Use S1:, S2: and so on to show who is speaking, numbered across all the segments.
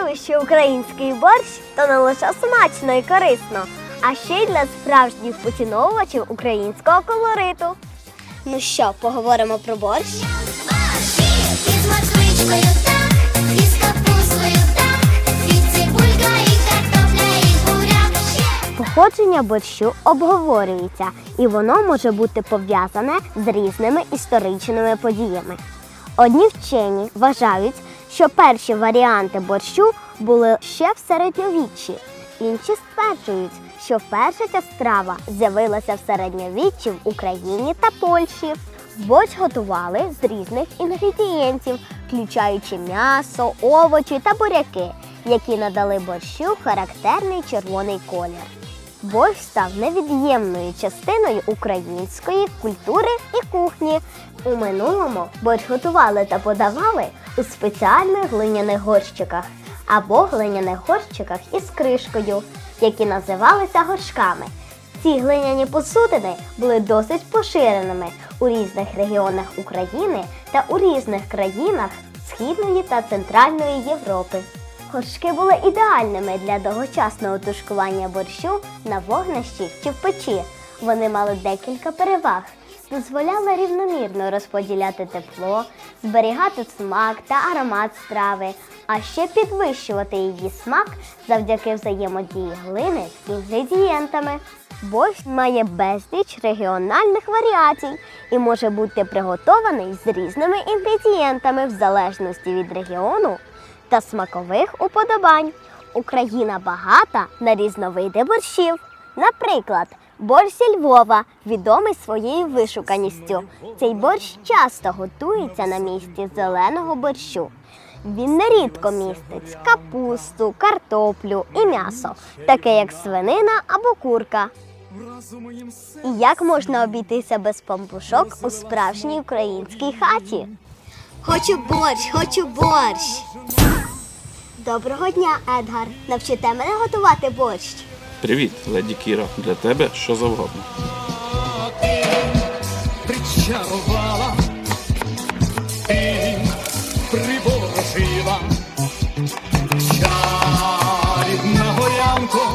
S1: думаю, що український борщ то не лише смачно і корисно, а ще й для справжніх поціновувачів українського колориту. Ну що, поговоримо про борщ?
S2: Із морквичкою так, із капустою так, і цибулька, і картопля, і буряк ще.
S1: Походження борщу обговорюється, і воно може бути пов'язане з різними історичними подіями. Одні вчені вважають, що перші варіанти борщу були ще в середньовіччі. Інші стверджують, що вперше ця страва з'явилася в середньовіччі в Україні та Польщі. Борщ готували з різних інгредієнтів, включаючи м'ясо, овочі та буряки, які надали борщу характерний червоний колір. Борщ став невід'ємною частиною української культури і кухні. У минулому борщ готували та подавали у спеціальних глиняних горщиках або глиняних горщиках із кришкою, які називалися горшками. Ці глиняні посудини були досить поширеними у різних регіонах України та у різних країнах Східної та Центральної Європи. Горшки були ідеальними для довгочасного тушкування борщу на вогнищі чи в печі. Вони мали декілька переваг. Дозволяли рівномірно розподіляти тепло, зберігати смак та аромат страви, а ще підвищувати її смак завдяки взаємодії глини з інгредієнтами. Борщ має безліч регіональних варіацій і може бути приготований з різними інгредієнтами в залежності від регіону та смакових уподобань. Україна багата на різновиди борщів. Наприклад, борщ Львова відомий своєю вишуканістю. Цей борщ часто готується на місці зеленого борщу. Він нерідко містить капусту, картоплю і м'ясо, таке як свинина або курка. І як можна обійтися без пампушок у справжній українській хаті? Хочу борщ, хочу борщ. Доброго дня, Едгар. Навчите мене готувати борщ.
S3: Привіт, леді Кіра. Для тебе що завгодно.
S4: причарувала, ти приворожила, чарівна горянко,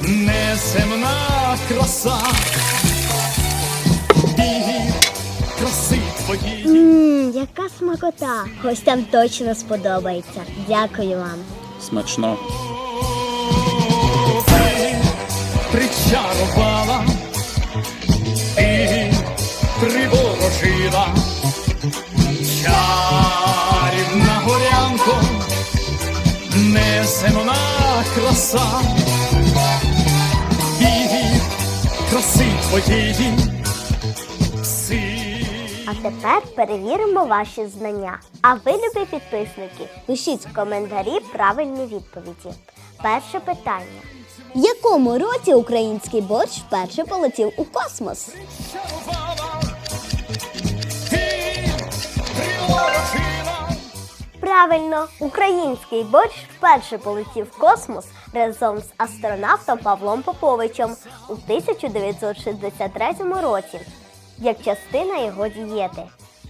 S4: неземна краса,
S1: яка смакота! Гостям точно сподобається. Дякую вам.
S3: Смачно.
S4: причарувала, ти приворожила, чарівна горянко, неземна краса, і краси твоєї.
S1: А тепер перевіримо ваші знання. А ви, любі підписники, пишіть в коментарі правильні відповіді. Перше питання. В якому році український борщ вперше полетів у космос? Правильно, український борщ вперше полетів в космос разом з астронавтом Павлом Поповичем у 1963 році, як частина його дієти.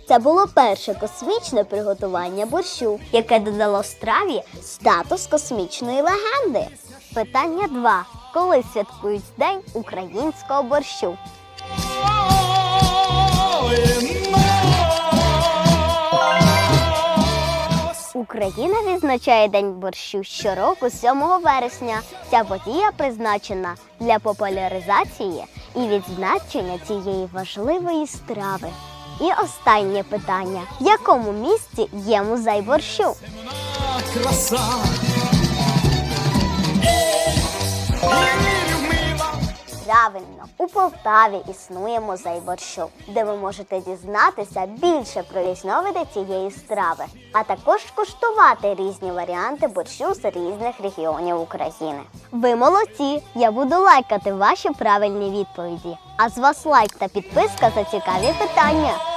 S1: Це було перше космічне приготування борщу, яке додало страві статус космічної легенди. Питання 2. Коли святкують День українського борщу? Україна відзначає День борщу щороку 7 вересня. Ця подія призначена для популяризації і відзначення цієї важливої страви. І останнє питання: в якому місті є музей борщу?
S4: краса.
S1: Правильно, у Полтаві існує музей борщу, де ви можете дізнатися більше про різновиди цієї страви, а також куштувати різні варіанти борщу з різних регіонів України. Ви молодці! Я буду лайкати ваші правильні відповіді. А з вас лайк та підписка за цікаві питання.